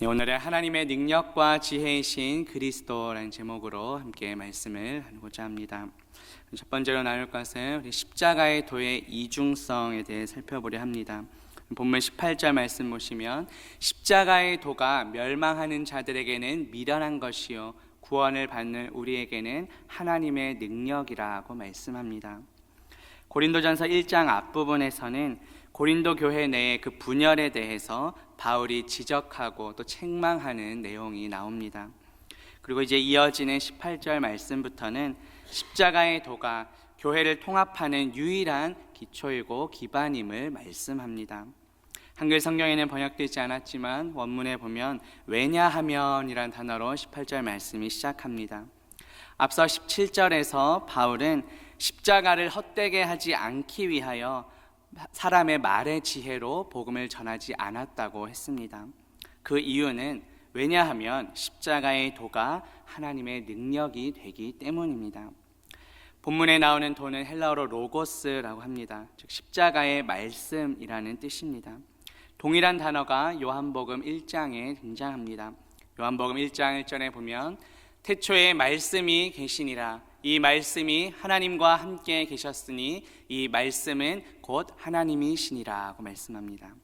네, 오늘의 하나님의 능력과 지혜이신 그리스도라는 제목으로 함께 말씀을 하고자 합니다. 첫 번째로 나눌 것은 우리 십자가의 도의 이중성에 대해 살펴보려 합니다. 본문 18절 말씀 보시면 십자가의 도가 멸망하는 자들에게는 미련한 것이요 구원을 받는 우리에게는 하나님의 능력이라고 말씀합니다. 고린도전서 1장 앞부분에서는 고린도 교회 내의 그 분열에 대해서 바울이 지적하고 또 책망하는 내용이 나옵니다. 그리고 이제 이어지는 18절 말씀부터는 십자가의 도가 교회를 통합하는 유일한 기초이고 기반임을 말씀합니다. 한글 성경에는 번역되지 않았지만 원문에 보면 왜냐하면이란 단어로 18절 말씀이 시작합니다. 앞서 17절에서 바울은 십자가를 헛되게 하지 않기 위하여 사람의 말의 지혜로 복음을 전하지 않았다고 했습니다. 그 이유는 왜냐하면 십자가의 도가 하나님의 능력이 되기 때문입니다. 본문에 나오는 도는 헬라어로 로고스라고 합니다. 즉 십자가의 말씀이라는 뜻입니다. 동일한 단어가 요한복음 1장에 등장합니다. 요한복음 1장 1절에 보면 태초에 말씀이 계시니라 이 말씀이 하나님과 함께 계셨으니 이 말씀은 곧 하나님이시니라고 말씀합니다.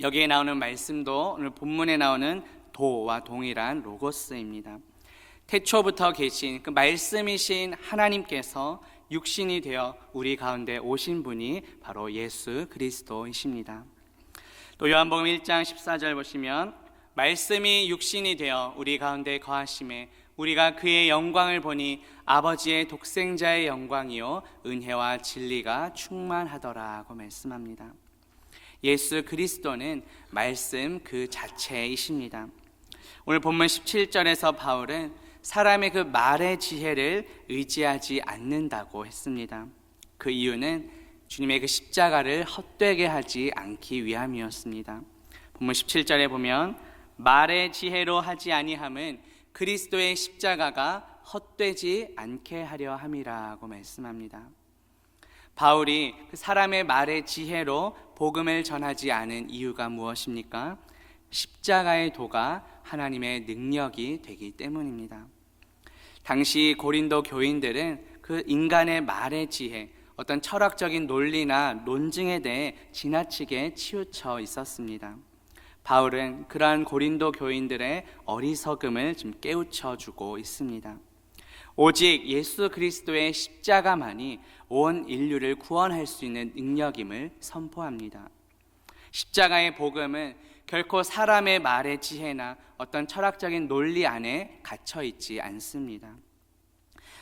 여기에 나오는 말씀도 오늘 본문에 나오는 도와 동일한 로고스입니다. 태초부터 계신 그 말씀이신 하나님께서 육신이 되어 우리 가운데 오신 분이 바로 예수 그리스도이십니다. 또 요한복음 1장 14절 보시면 말씀이 육신이 되어 우리 가운데 거하심에 우리가 그의 영광을 보니 아버지의 독생자의 영광이요 은혜와 진리가 충만하더라고 말씀합니다. 예수 그리스도는 말씀 그 자체이십니다. 오늘 본문 17절에서 바울은 사람의 그 말의 지혜를 의지하지 않는다고 했습니다. 그 이유는 주님의 그 십자가를 헛되게 하지 않기 위함이었습니다. 본문 17절에 보면 말의 지혜로 하지 아니함은 그리스도의 십자가가 헛되지 않게 하려 함이라고 말씀합니다. 바울이 그 사람의 말의 지혜로 복음을 전하지 않은 이유가 무엇입니까? 십자가의 도가 하나님의 능력이 되기 때문입니다. 당시 고린도 교인들은 그 인간의 말의 지혜, 어떤 철학적인 논리나 논증에 대해 지나치게 치우쳐 있었습니다. 바울은 그러한 고린도 교인들의 어리석음을 좀 깨우쳐 주고 있습니다. 오직 예수 그리스도의 십자가만이 온 인류를 구원할 수 있는 능력임을 선포합니다. 십자가의 복음은 결코 사람의 말의 지혜나 어떤 철학적인 논리 안에 갇혀 있지 않습니다.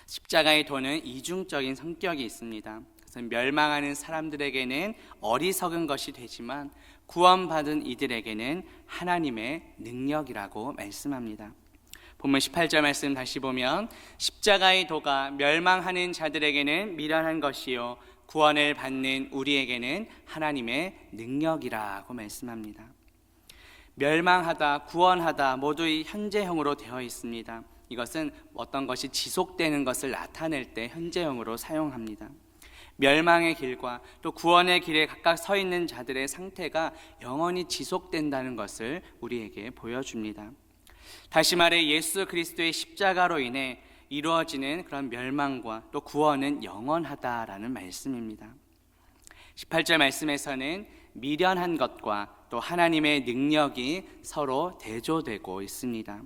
십자가의 도는 이중적인 성격이 있습니다. 그래서 멸망하는 사람들에게는 어리석은 것이 되지만 구원받은 이들에게는 하나님의 능력이라고 말씀합니다. 본문 18절 말씀 다시 보면 십자가의 도가 멸망하는 자들에게는 미련한 것이요 구원을 받는 우리에게는 하나님의 능력이라고 말씀합니다. 멸망하다, 구원하다 모두 현재형으로 되어 있습니다. 이것은 어떤 것이 지속되는 것을 나타낼 때 현재형으로 사용합니다. 멸망의 길과 또 구원의 길에 각각 서 있는 자들의 상태가 영원히 지속된다는 것을 우리에게 보여줍니다. 다시 말해 예수 그리스도의 십자가로 인해 이루어지는 그런 멸망과 또 구원은 영원하다라는 말씀입니다. 18절 말씀에서는 미련한 것과 또 하나님의 능력이 서로 대조되고 있습니다.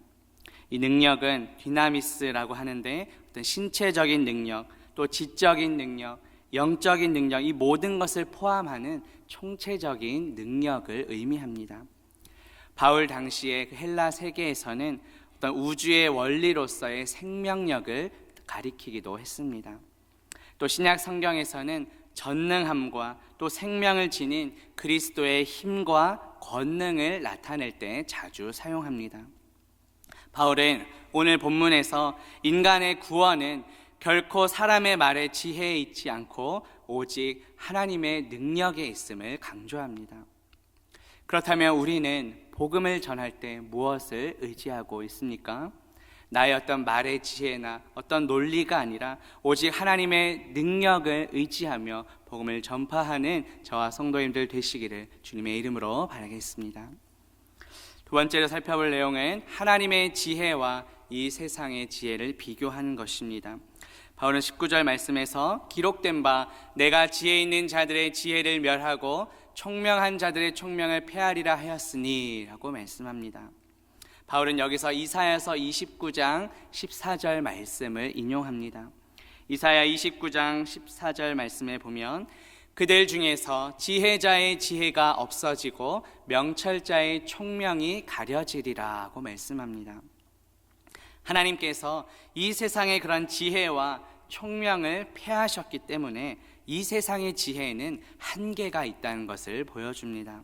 이 능력은 디나미스라고 하는데 어떤 신체적인 능력, 또 지적인 능력, 영적인 능력, 이 모든 것을 포함하는 총체적인 능력을 의미합니다. 바울 당시의 그 헬라 세계에서는 어떤 우주의 원리로서의 생명력을 가리키기도 했습니다. 또 신약 성경에서는 전능함과 또 생명을 지닌 그리스도의 힘과 권능을 나타낼 때 자주 사용합니다. 바울은 오늘 본문에서 인간의 구원은 결코 사람의 말에 지혜에 있지 않고 오직 하나님의 능력에 있음을 강조합니다. 그렇다면 우리는 복음을 전할 때 무엇을 의지하고 있습니까? 나의 어떤 말의 지혜나 어떤 논리가 아니라 오직 하나님의 능력을 의지하며 복음을 전파하는 저와 성도님들 되시기를 주님의 이름으로 바라겠습니다. 두 번째로 살펴볼 내용은 하나님의 지혜와 이 세상의 지혜를 비교하는 것입니다. 바울은 19절 말씀에서 기록된 바 내가 지혜 있는 자들의 지혜를 멸하고 총명한 자들의 총명을 폐하리라 하였으니라고 말씀합니다. 바울은 여기서 이사야서 29장 14절 말씀을 인용합니다. 이사야 29장 14절 말씀에 보면 그들 중에서 지혜자의 지혜가 없어지고 명철자의 총명이 가려지리라고 말씀합니다. 하나님께서 이 세상의 그런 지혜와 총명을 폐하셨기 때문에 이 세상의 지혜에는 한계가 있다는 것을 보여줍니다.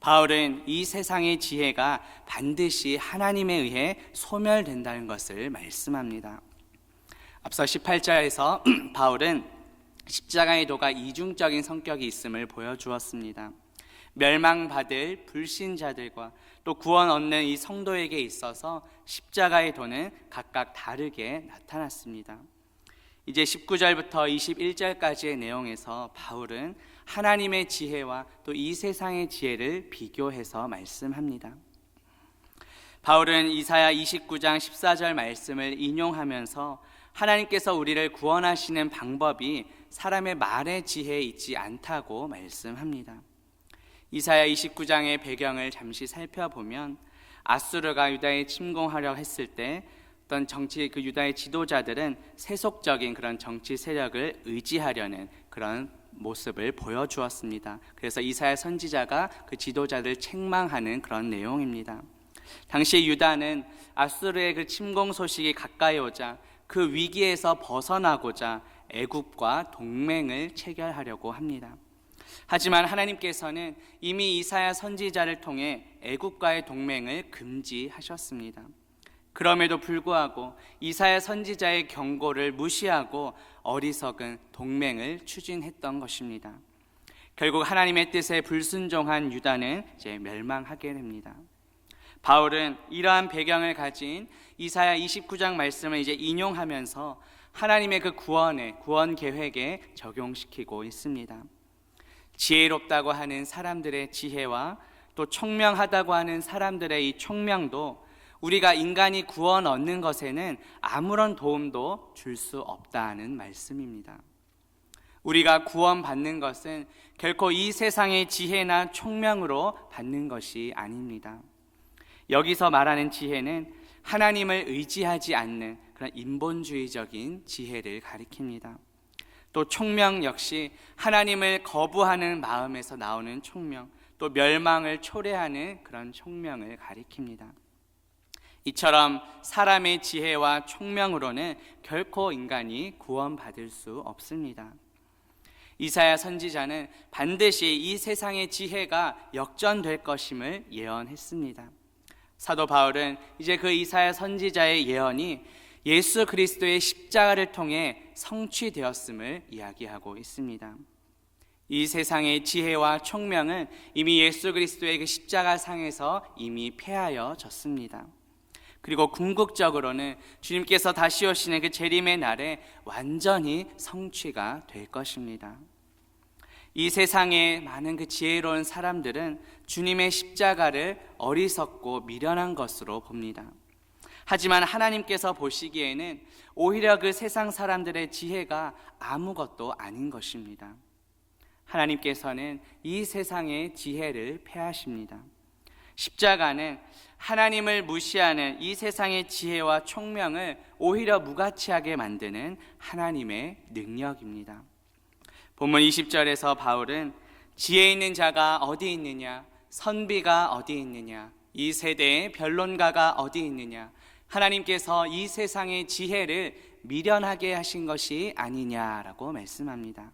바울은 이 세상의 지혜가 반드시 하나님에 의해 소멸된다는 것을 말씀합니다. 앞서 18절에서 바울은 십자가의 도가 이중적인 성격이 있음을 보여주었습니다. 멸망받을 불신자들과 또 구원 얻는 이 성도에게 있어서 십자가의 도는 각각 다르게 나타났습니다. 이제 19절부터 21절까지의 내용에서 바울은 하나님의 지혜와 또 이 세상의 지혜를 비교해서 말씀합니다. 바울은 이사야 29장 14절 말씀을 인용하면서 하나님께서 우리를 구원하시는 방법이 사람의 말의 지혜에 있지 않다고 말씀합니다. 이사야 29장의 배경을 잠시 살펴보면 아수르가 유다에 침공하려 했을 때 어떤 정치 그 유다의 지도자들은 세속적인 그런 정치 세력을 의지하려는 그런 모습을 보여주었습니다. 그래서 이사야 선지자가 그 지도자들 책망하는 그런 내용입니다. 당시 유다는 아수르의 그 침공 소식이 가까이 오자 그 위기에서 벗어나고자 애굽과 동맹을 체결하려고 합니다. 하지만 하나님께서는 이미 이사야 선지자를 통해 애굽과의 동맹을 금지하셨습니다. 그럼에도 불구하고 이사야 선지자의 경고를 무시하고 어리석은 동맹을 추진했던 것입니다. 결국 하나님의 뜻에 불순종한 유다는 이제 멸망하게 됩니다. 바울은 이러한 배경을 가진 이사야 29장 말씀을 이제 인용하면서 하나님의 그 구원의 구원 계획에 적용시키고 있습니다. 지혜롭다고 하는 사람들의 지혜와 또 총명하다고 하는 사람들의 이 총명도 우리가 인간이 구원 얻는 것에는 아무런 도움도 줄 수 없다는 말씀입니다. 우리가 구원 받는 것은 결코 이 세상의 지혜나 총명으로 받는 것이 아닙니다. 여기서 말하는 지혜는 하나님을 의지하지 않는 그런 인본주의적인 지혜를 가리킵니다. 또 총명 역시 하나님을 거부하는 마음에서 나오는 총명, 또 멸망을 초래하는 그런 총명을 가리킵니다. 이처럼 사람의 지혜와 총명으로는 결코 인간이 구원받을 수 없습니다. 이사야 선지자는 반드시 이 세상의 지혜가 역전될 것임을 예언했습니다. 사도 바울은 이제 그 이사야 선지자의 예언이 예수 그리스도의 십자가를 통해 성취되었음을 이야기하고 있습니다. 이 세상의 지혜와 총명은 이미 예수 그리스도의 그 십자가 상에서 이미 폐하여졌습니다. 그리고 궁극적으로는 주님께서 다시 오시는 그 재림의 날에 완전히 성취가 될 것입니다. 이 세상에 많은 그 지혜로운 사람들은 주님의 십자가를 어리석고 미련한 것으로 봅니다. 하지만 하나님께서 보시기에는 오히려 그 세상 사람들의 지혜가 아무것도 아닌 것입니다. 하나님께서는 이 세상의 지혜를 폐하십니다. 십자가는 하나님을 무시하는 이 세상의 지혜와 총명을 오히려 무가치하게 만드는 하나님의 능력입니다. 본문 20절에서 바울은 지혜 있는 자가 어디 있느냐, 선비가 어디 있느냐, 이 세대의 변론가가 어디 있느냐, 하나님께서 이 세상의 지혜를 미련하게 하신 것이 아니냐라고 말씀합니다.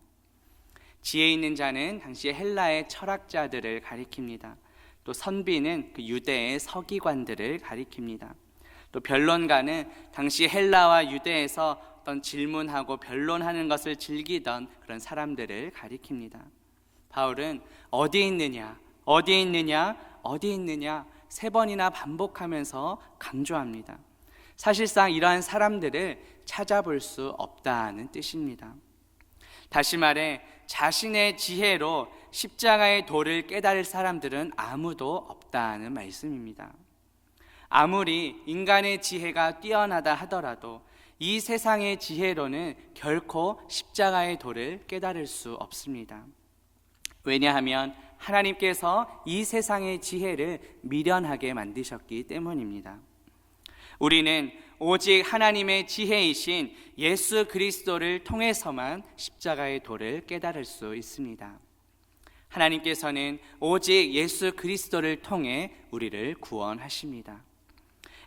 지혜 있는 자는 당시 헬라의 철학자들을 가리킵니다. 또 선비는 그 유대의 서기관들을 가리킵니다. 또 변론가는 당시 헬라와 유대에서 어떤 질문하고 변론하는 것을 즐기던 그런 사람들을 가리킵니다. 바울은 어디 있느냐, 어디 있느냐, 어디 있느냐 세 번이나 반복하면서 강조합니다. 사실상 이러한 사람들을 찾아볼 수 없다는 뜻입니다. 다시 말해 자신의 지혜로 십자가의 도를 깨달을 사람들은 아무도 없다는 말씀입니다. 아무리 인간의 지혜가 뛰어나다 하더라도 이 세상의 지혜로는 결코 십자가의 도를 깨달을 수 없습니다. 왜냐하면 하나님께서 이 세상의 지혜를 미련하게 만드셨기 때문입니다. 우리는 오직 하나님의 지혜이신 예수 그리스도를 통해서만 십자가의 도를 깨달을 수 있습니다. 하나님께서는 오직 예수 그리스도를 통해 우리를 구원하십니다.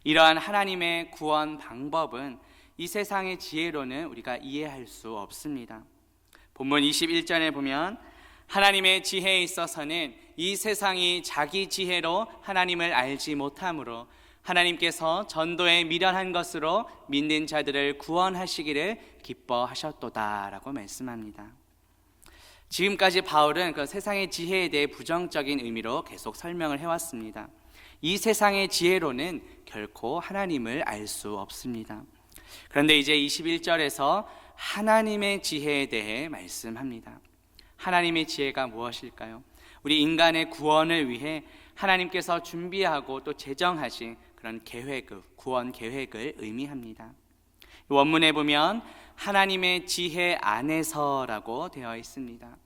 이러한 하나님의 구원 방법은 이 세상의 지혜로는 우리가 이해할 수 없습니다. 본문 21절에 보면 하나님의 지혜에 있어서는 이 세상이 자기 지혜로 하나님을 알지 못하므로 하나님께서 전도에 미련한 것으로 믿는 자들을 구원하시기를 기뻐하셨도다라고 말씀합니다. 지금까지 바울은 그 세상의 지혜에 대해 부정적인 의미로 계속 설명을 해왔습니다. 이 세상의 지혜로는 결코 하나님을 알 수 없습니다. 그런데 이제 21절에서 하나님의 지혜에 대해 말씀합니다. 하나님의 지혜가 무엇일까요? 우리 인간의 구원을 위해 하나님께서 준비하고 또 제정하신 그런 계획, 구원 계획을 의미합니다. 원문에 보면 하나님의 지혜 안에서라고 되어 있습니다.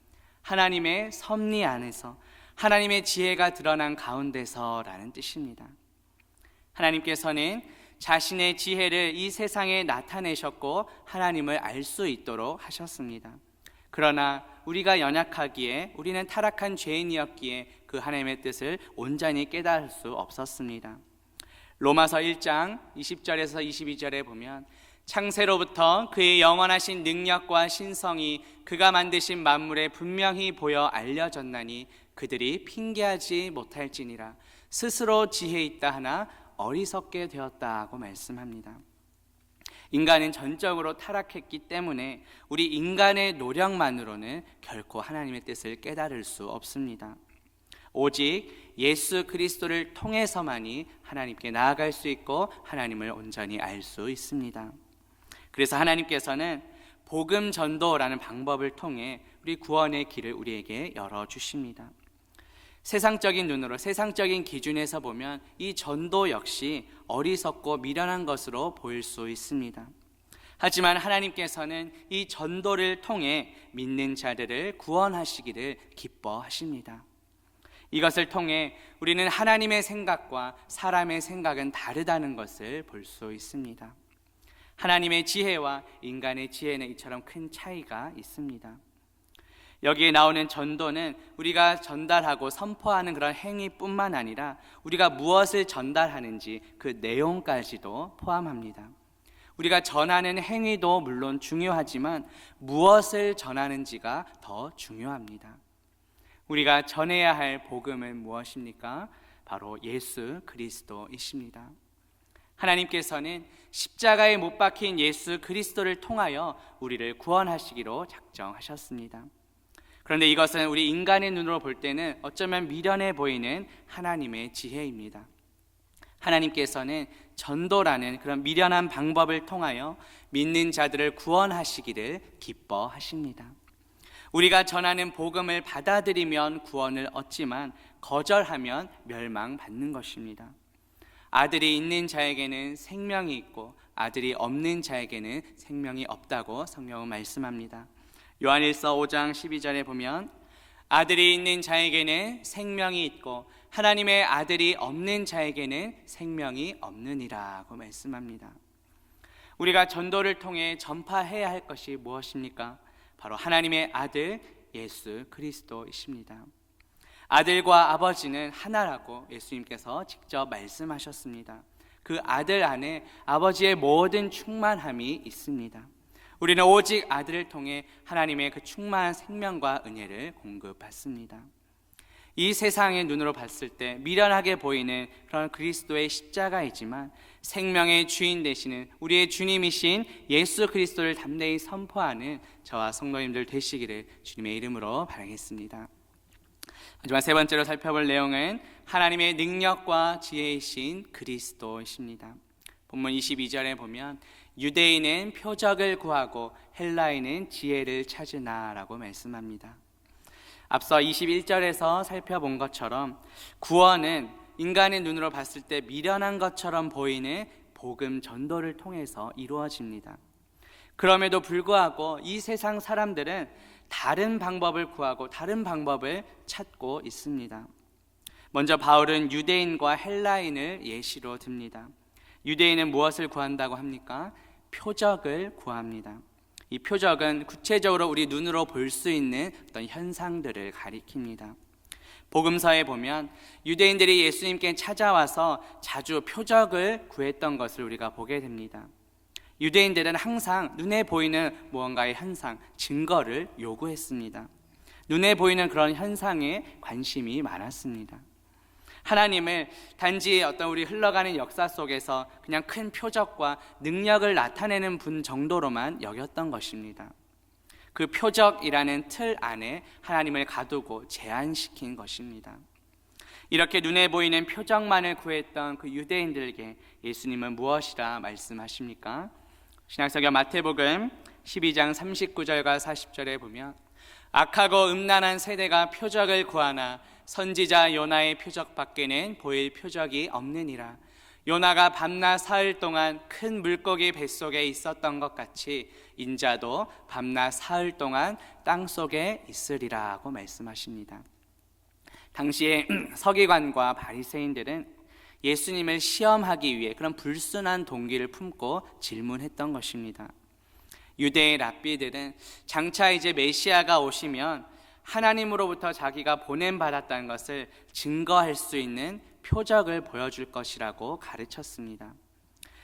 하나님의 섭리 안에서 하나님의 지혜가 드러난 가운데서라는 뜻입니다. 하나님께서는 자신의 지혜를 이 세상에 나타내셨고 하나님을 알 수 있도록 하셨습니다. 그러나 우리가 연약하기에 우리는 타락한 죄인이었기에 그 하나님의 뜻을 온전히 깨달을 수 없었습니다. 로마서 1장 20절에서 22절에 보면 창세로부터 그의 영원하신 능력과 신성이 그가 만드신 만물에 분명히 보여 알려졌나니 그들이 핑계하지 못할지니라 스스로 지혜 있다 하나 어리석게 되었다고 말씀합니다. 인간은 전적으로 타락했기 때문에 우리 인간의 노력만으로는 결코 하나님의 뜻을 깨달을 수 없습니다. 오직 예수 그리스도를 통해서만이 하나님께 나아갈 수 있고 하나님을 온전히 알 수 있습니다. 그래서 하나님께서는 복음 전도라는 방법을 통해 우리 구원의 길을 우리에게 열어 주십니다. 세상적인 눈으로 세상적인 기준에서 보면 이 전도 역시 어리석고 미련한 것으로 보일 수 있습니다. 하지만 하나님께서는 이 전도를 통해 믿는 자들을 구원하시기를 기뻐하십니다. 이것을 통해 우리는 하나님의 생각과 사람의 생각은 다르다는 것을 볼 수 있습니다. 하나님의 지혜와 인간의 지혜는 이처럼 큰 차이가 있습니다. 여기에 나오는 전도는 우리가 전달하고 선포하는 그런 행위뿐만 아니라 우리가 무엇을 전달하는지 그 내용까지도 포함합니다. 우리가 전하는 행위도 물론 중요하지만 무엇을 전하는지가 더 중요합니다. 우리가 전해야 할 복음은 무엇입니까? 바로 예수 그리스도이십니다. 하나님께서는 십자가에 못 박힌 예수 그리스도를 통하여 우리를 구원하시기로 작정하셨습니다. 그런데 이것은 우리 인간의 눈으로 볼 때는 어쩌면 미련해 보이는 하나님의 지혜입니다. 하나님께서는 전도라는 그런 미련한 방법을 통하여 믿는 자들을 구원하시기를 기뻐하십니다. 우리가 전하는 복음을 받아들이면 구원을 얻지만 거절하면 멸망받는 것입니다. 아들이 있는 자에게는 생명이 있고 아들이 없는 자에게는 생명이 없다고 성경은 말씀합니다. 요한일서 5장 12절에 보면 아들이 있는 자에게는 생명이 있고 하나님의 아들이 없는 자에게는 생명이 없느니라고 말씀합니다. 우리가 전도를 통해 전파해야 할 것이 무엇입니까? 바로 하나님의 아들 예수 그리스도이십니다. 아들과 아버지는 하나라고 예수님께서 직접 말씀하셨습니다. 그 아들 안에 아버지의 모든 충만함이 있습니다. 우리는 오직 아들을 통해 하나님의 그 충만한 생명과 은혜를 공급받습니다. 이 세상의 눈으로 봤을 때 미련하게 보이는 그런 그리스도의 십자가이지만 생명의 주인 되시는 우리의 주님이신 예수 그리스도를 담대히 선포하는 저와 성도님들 되시기를 주님의 이름으로 바라겠습니다. 하지만 세 번째로 살펴볼 내용은 하나님의 능력과 지혜이신 그리스도이십니다. 본문 22절에 보면 유대인은 표적을 구하고 헬라인은 지혜를 찾으나라고 말씀합니다. 앞서 21절에서 살펴본 것처럼 구원은 인간의 눈으로 봤을 때 미련한 것처럼 보이는 복음 전도를 통해서 이루어집니다. 그럼에도 불구하고 이 세상 사람들은 다른 방법을 구하고 다른 방법을 찾고 있습니다. 먼저 바울은 유대인과 헬라인을 예시로 듭니다. 유대인은 무엇을 구한다고 합니까? 표적을 구합니다. 이 표적은 구체적으로 우리 눈으로 볼 수 있는 어떤 현상들을 가리킵니다. 복음서에 보면 유대인들이 예수님께 찾아와서 자주 표적을 구했던 것을 우리가 보게 됩니다. 유대인들은 항상 눈에 보이는 무언가의 현상, 증거를 요구했습니다. 눈에 보이는 그런 현상에 관심이 많았습니다. 하나님을 단지 어떤 우리 흘러가는 역사 속에서 그냥 큰 표적과 능력을 나타내는 분 정도로만 여겼던 것입니다. 그 표적이라는 틀 안에 하나님을 가두고 제한시킨 것입니다. 이렇게 눈에 보이는 표적만을 구했던 그 유대인들에게 예수님은 무엇이라 말씀하십니까? 신약성경 마태복음 12장 39절과 40절에 보면 악하고 음란한 세대가 표적을 구하나 선지자 요나의 표적 밖에는 보일 표적이 없느니라. 요나가 밤낮 사흘 동안 큰 물고기 뱃속에 있었던 것 같이 인자도 밤낮 사흘 동안 땅 속에 있으리라고 말씀하십니다. 당시에 서기관과 바리새인들은 예수님을 시험하기 위해 그런 불순한 동기를 품고 질문했던 것입니다. 유대의 랍비들은 장차 이제 메시아가 오시면 하나님으로부터 자기가 보냄 받았다는 것을 증거할 수 있는 표적을 보여줄 것이라고 가르쳤습니다.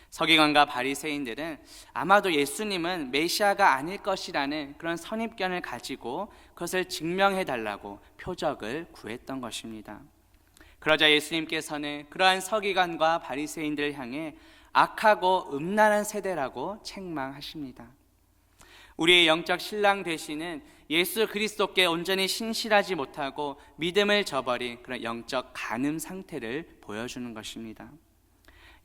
서기관과 바리새인들은 아마도 예수님은 메시아가 아닐 것이라는 그런 선입견을 가지고 그것을 증명해 달라고 표적을 구했던 것입니다. 그러자 예수님께서는 그러한 서기관과 바리새인들을 향해 악하고 음란한 세대라고 책망하십니다. 우리의 영적 신랑 되시는 예수 그리스도께 온전히 신실하지 못하고 믿음을 저버린 그런 영적 간음 상태를 보여주는 것입니다.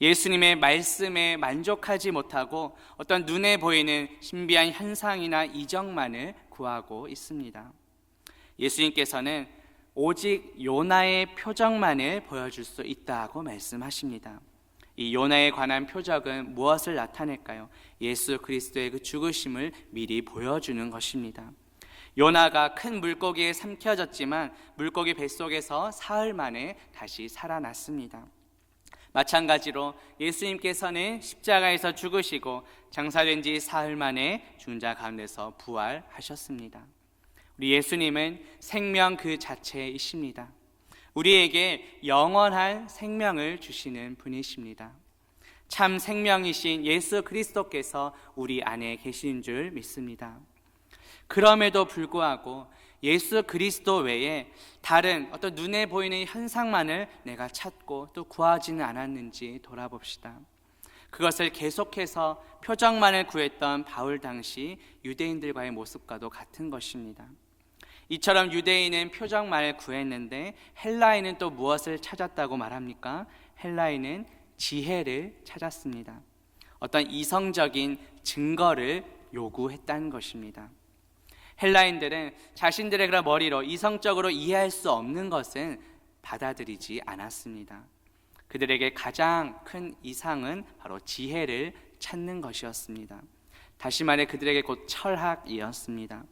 예수님의 말씀에 만족하지 못하고 어떤 눈에 보이는 신비한 현상이나 이정만을 구하고 있습니다. 예수님께서는 오직 요나의 표정만을 보여줄 수 있다고 말씀하십니다. 이 요나에 관한 표적은 무엇을 나타낼까요? 예수 그리스도의 그 죽으심을 미리 보여주는 것입니다. 요나가 큰 물고기에 삼켜졌지만 물고기 뱃속에서 사흘 만에 다시 살아났습니다. 마찬가지로 예수님께서는 십자가에서 죽으시고 장사된 지 사흘 만에 죽은 자 가운데서 부활하셨습니다. 우리 예수님은 생명 그 자체이십니다. 우리에게 영원한 생명을 주시는 분이십니다. 참 생명이신 예수 그리스도께서 우리 안에 계신 줄 믿습니다. 그럼에도 불구하고 예수 그리스도 외에 다른 어떤 눈에 보이는 현상만을 내가 찾고 또 구하지는 않았는지 돌아봅시다. 그것을 계속해서 표정만을 구했던 바울 당시 유대인들과의 모습과도 같은 것입니다. 이처럼 유대인은 표정만을 구했는데 헬라인은 또 무엇을 찾았다고 말합니까? 헬라인은 지혜를 찾았습니다. 어떤 이성적인 증거를 요구했다는 것입니다. 헬라인들은 자신들의 그런 머리로 이성적으로 이해할 수 없는 것은 받아들이지 않았습니다. 그들에게 가장 큰 이상은 바로 지혜를 찾는 것이었습니다. 다시 말해 그들에게 곧 철학이었습니다.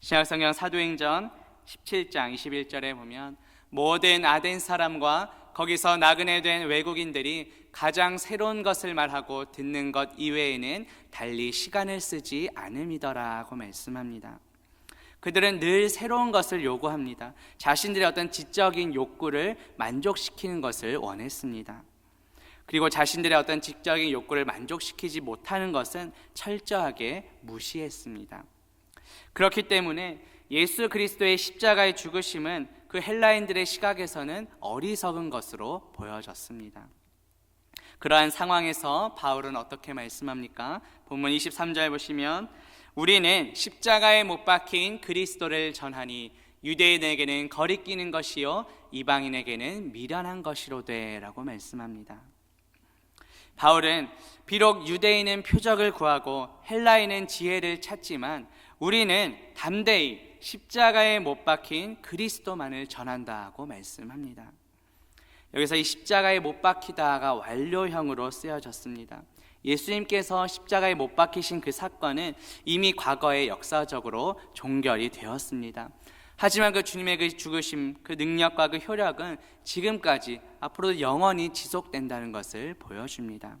신약성경 사도행전 17장 21절에 보면 모든 아덴 사람과 거기서 나그네 된 외국인들이 가장 새로운 것을 말하고 듣는 것 이외에는 달리 시간을 쓰지 않음이더라고 말씀합니다. 그들은 늘 새로운 것을 요구합니다. 자신들의 어떤 지적인 욕구를 만족시키는 것을 원했습니다. 그리고 자신들의 어떤 지적인 욕구를 만족시키지 못하는 것은 철저하게 무시했습니다. 그렇기 때문에 예수 그리스도의 십자가의 죽으심은 그 헬라인들의 시각에서는 어리석은 것으로 보여졌습니다. 그러한 상황에서 바울은 어떻게 말씀합니까? 본문 23절 보시면 우리는 십자가에 못 박힌 그리스도를 전하니 유대인에게는 거리끼는 것이요 이방인에게는 미련한 것이로 되라고 말씀합니다. 바울은 비록 유대인은 표적을 구하고 헬라인은 지혜를 찾지만 우리는 담대히 십자가에 못 박힌 그리스도만을 전한다고 말씀합니다. 여기서 이 십자가에 못 박히다가 완료형으로 쓰여졌습니다. 예수님께서 십자가에 못 박히신 그 사건은 이미 과거에 역사적으로 종결이 되었습니다. 하지만 그 주님의 그 죽으심, 그 능력과 그 효력은 지금까지 앞으로 영원히 지속된다는 것을 보여줍니다.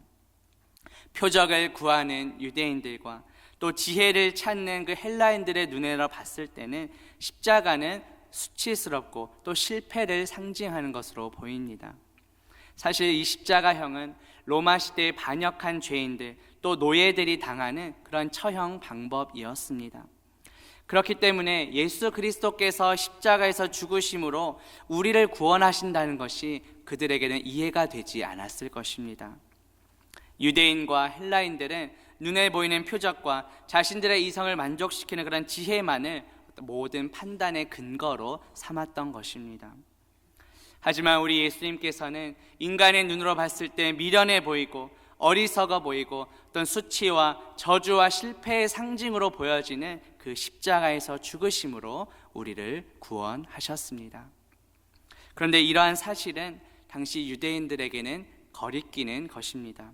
표적을 구하는 유대인들과 또 지혜를 찾는 그 헬라인들의 눈에로 봤을 때는 십자가는 수치스럽고 또 실패를 상징하는 것으로 보입니다. 사실 이 십자가형은 로마 시대에 반역한 죄인들 또 노예들이 당하는 그런 처형 방법이었습니다. 그렇기 때문에 예수 그리스도께서 십자가에서 죽으심으로 우리를 구원하신다는 것이 그들에게는 이해가 되지 않았을 것입니다. 유대인과 헬라인들은 눈에 보이는 표적과 자신들의 이성을 만족시키는 그런 지혜만을 모든 판단의 근거로 삼았던 것입니다. 하지만 우리 예수님께서는 인간의 눈으로 봤을 때 미련해 보이고 어리석어 보이고 어떤 수치와 저주와 실패의 상징으로 보여지는 그 십자가에서 죽으심으로 우리를 구원하셨습니다. 그런데 이러한 사실은 당시 유대인들에게는 거리끼는 것입니다.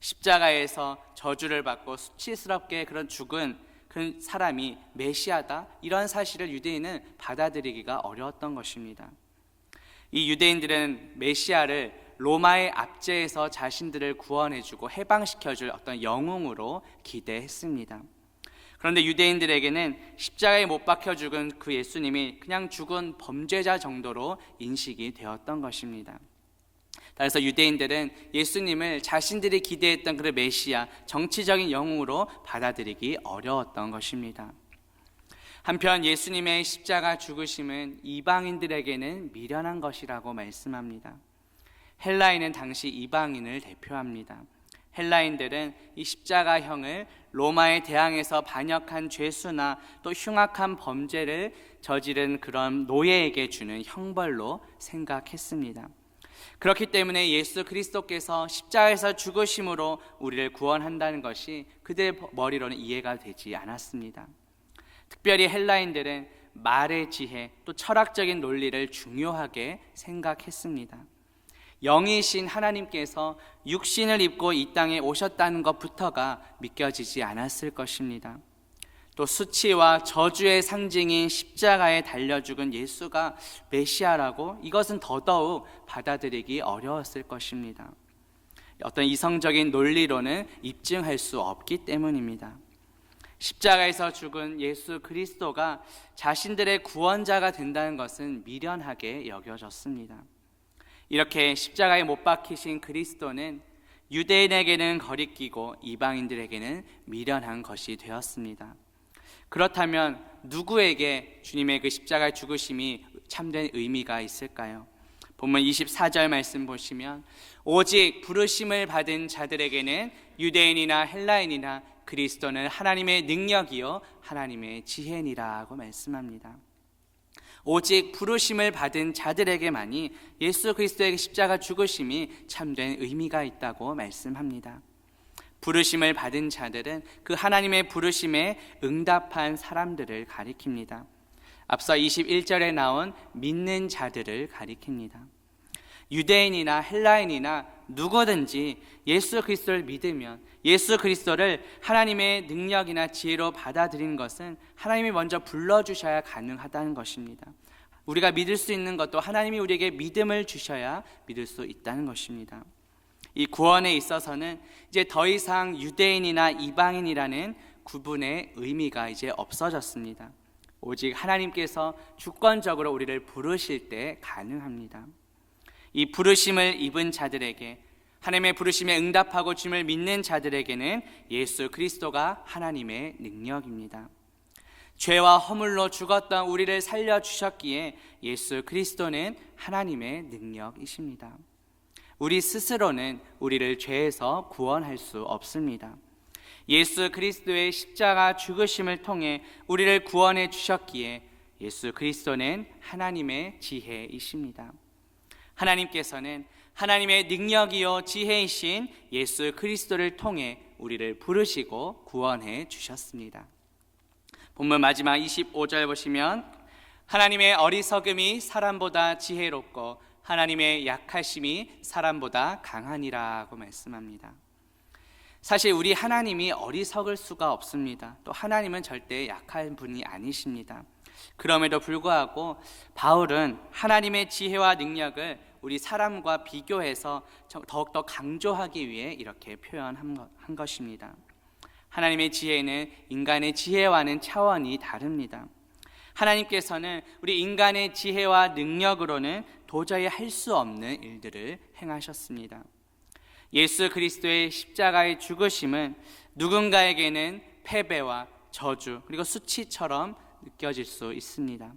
십자가에서 저주를 받고 수치스럽게 그런 죽은 그 사람이 메시아다 이런 사실을 유대인은 받아들이기가 어려웠던 것입니다. 이 유대인들은 메시아를 로마의 압제에서 자신들을 구원해주고 해방시켜줄 어떤 영웅으로 기대했습니다. 그런데 유대인들에게는 십자가에 못 박혀 죽은 그 예수님이 그냥 죽은 범죄자 정도로 인식이 되었던 것입니다. 따라서 유대인들은 예수님을 자신들이 기대했던 그 메시아, 정치적인 영웅으로 받아들이기 어려웠던 것입니다. 한편 예수님의 십자가 죽으심은 이방인들에게는 미련한 것이라고 말씀합니다. 헬라인은 당시 이방인을 대표합니다. 헬라인들은 이 십자가형을 로마의 대항에서 반역한 죄수나 또 흉악한 범죄를 저지른 그런 노예에게 주는 형벌로 생각했습니다. 그렇기 때문에 예수 그리스도께서 십자가에서 죽으심으로 우리를 구원한다는 것이 그들의 머리로는 이해가 되지 않았습니다. 특별히 헬라인들은 말의 지혜 또 철학적인 논리를 중요하게 생각했습니다. 영이신 하나님께서 육신을 입고 이 땅에 오셨다는 것부터가 믿겨지지 않았을 것입니다. 또 수치와 저주의 상징인 십자가에 달려 죽은 예수가 메시아라고 이것은 더더욱 받아들이기 어려웠을 것입니다. 어떤 이성적인 논리로는 입증할 수 없기 때문입니다. 십자가에서 죽은 예수 그리스도가 자신들의 구원자가 된다는 것은 미련하게 여겨졌습니다. 이렇게 십자가에 못 박히신 그리스도는 유대인에게는 거리끼고 이방인들에게는 미련한 것이 되었습니다. 그렇다면 누구에게 주님의 그 십자가 죽으심이 참된 의미가 있을까요? 본문 24절 말씀 보시면 오직 부르심을 받은 자들에게는 유대인이나 헬라인이나 그리스도는 하나님의 능력이요 하나님의 지혜니라고 말씀합니다. 오직 부르심을 받은 자들에게만이 예수 그리스도의 십자가 죽으심이 참된 의미가 있다고 말씀합니다. 부르심을 받은 자들은 그 하나님의 부르심에 응답한 사람들을 가리킵니다. 앞서 21절에 나온 믿는 자들을 가리킵니다. 유대인이나 헬라인이나 누구든지 예수 그리스도를 믿으면 예수 그리스도를 하나님의 능력이나 지혜로 받아들이는 것은 하나님이 먼저 불러 주셔야 가능하다는 것입니다. 우리가 믿을 수 있는 것도 하나님이 우리에게 믿음을 주셔야 믿을 수 있다는 것입니다. 이 구원에 있어서는 이제 더 이상 유대인이나 이방인이라는 구분의 의미가 이제 없어졌습니다. 오직 하나님께서 주권적으로 우리를 부르실 때 가능합니다. 이 부르심을 입은 자들에게 하나님의 부르심에 응답하고 주님을 믿는 자들에게는 예수 그리스도가 하나님의 능력입니다. 죄와 허물로 죽었던 우리를 살려 주셨기에 예수 그리스도는 하나님의 능력이십니다. 우리 스스로는 우리를 죄에서 구원할 수 없습니다. 예수 그리스도의 십자가 죽으심을 통해 우리를 구원해 주셨기에 예수 그리스도는 하나님의 지혜이십니다. 하나님께서는 하나님의 능력이요 지혜이신 예수 그리스도를 통해 우리를 부르시고 구원해 주셨습니다. 본문 마지막 25절 보시면 하나님의 어리석음이 사람보다 지혜롭고 하나님의 약하심이 사람보다 강하니라고 말씀합니다. 사실 우리 하나님이 어리석을 수가 없습니다. 또 하나님은 절대 약한 분이 아니십니다. 그럼에도 불구하고 바울은 하나님의 지혜와 능력을 우리 사람과 비교해서 더욱더 강조하기 위해 이렇게 표현한 것입니다. 하나님의 지혜는 인간의 지혜와는 차원이 다릅니다. 하나님께서는 우리 인간의 지혜와 능력으로는 도저히 할 수 없는 일들을 행하셨습니다. 예수 그리스도의 십자가의 죽으심은 누군가에게는 패배와 저주 그리고 수치처럼 느껴질 수 있습니다.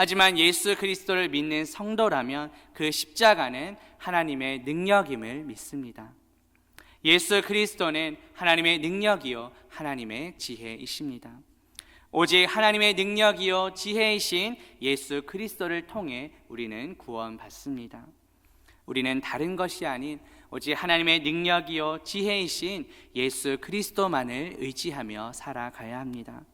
하지만 예수 그리스도를 믿는 성도라면 그 십자가는 하나님의 능력임을 믿습니다. 예수 그리스도는 하나님의 능력이요 하나님의 지혜이십니다. 오직 하나님의 능력이요 지혜이신 예수 그리스도를 통해 우리는 구원받습니다. 우리는 다른 것이 아닌 오직 하나님의 능력이요 지혜이신 예수 그리스도만을 의지하며 살아가야 합니다.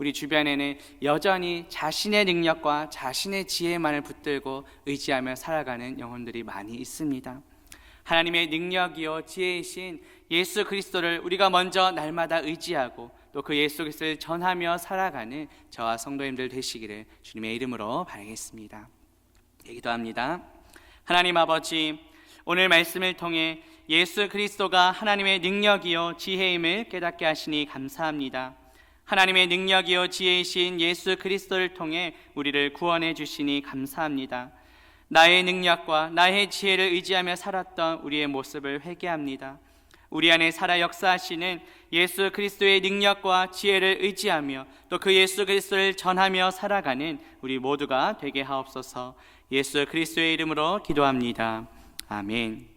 우리 주변에는 여전히 자신의 능력과 자신의 지혜만을 붙들고 의지하며 살아가는 영혼들이 많이 있습니다. 하나님의 능력이요 지혜이신 예수 그리스도를 우리가 먼저 날마다 의지하고 또 그 예수 그리스도를 전하며 살아가는 저와 성도님들 되시기를 주님의 이름으로 바라겠습니다. 예, 기도합니다. 하나님 아버지 오늘 말씀을 통해 예수 그리스도가 하나님의 능력이요 지혜임을 깨닫게 하시니 감사합니다. 하나님의 능력이요 지혜이신 예수 그리스도를 통해 우리를 구원해 주시니 감사합니다. 나의 능력과 나의 지혜를 의지하며 살았던 우리의 모습을 회개합니다. 우리 안에 살아 역사하시는 예수 그리스도의 능력과 지혜를 의지하며 또 그 예수 그리스도를 전하며 살아가는 우리 모두가 되게 하옵소서. 예수 그리스도의 이름으로 기도합니다. 아멘.